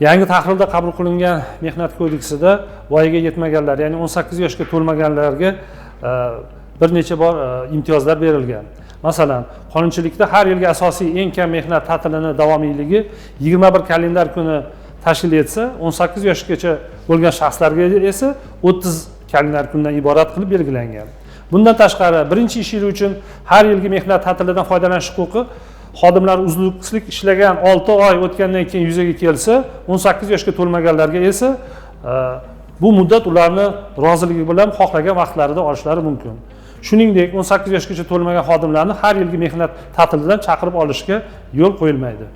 yangi tahrirda qabul qilingan mehnat kodeksida voyaga yetmaganlar ya'ni o'n sakkiz yoshga to'lmaganlarga e, bir necha bor e, imtiyozlar berilgan. Masalan qonunchilikda har yilgi asosiy eng kam mehnat ta'tilini davomiyligi yigirma bir kalendar kuni tashkil etsa o'n sakkiz yoshgacha bo'lgan shaxslarga esa o'ttiz kalendar kundan iborat qilib belgilangan. Bundan tashqari birinchi ish yili uchun har yilgi mehnat ta'tilidan foydalanish huquqi xodimlar uzluksizlik ishlagan olti oy o'tgandan keyin yuzaga kelsa o'n sakkiz yoshga to'lmaganlarga esa e, bu muddat ularni roziligi bilan xohlagan vaqtlarida olishlari mumkin. Shuningdek o'n sakkiz yoshgacha to'lmagan xodimlarni har yilgi mehnat ta'tilidan chaqirib olishga yo'l qo'yilmaydi.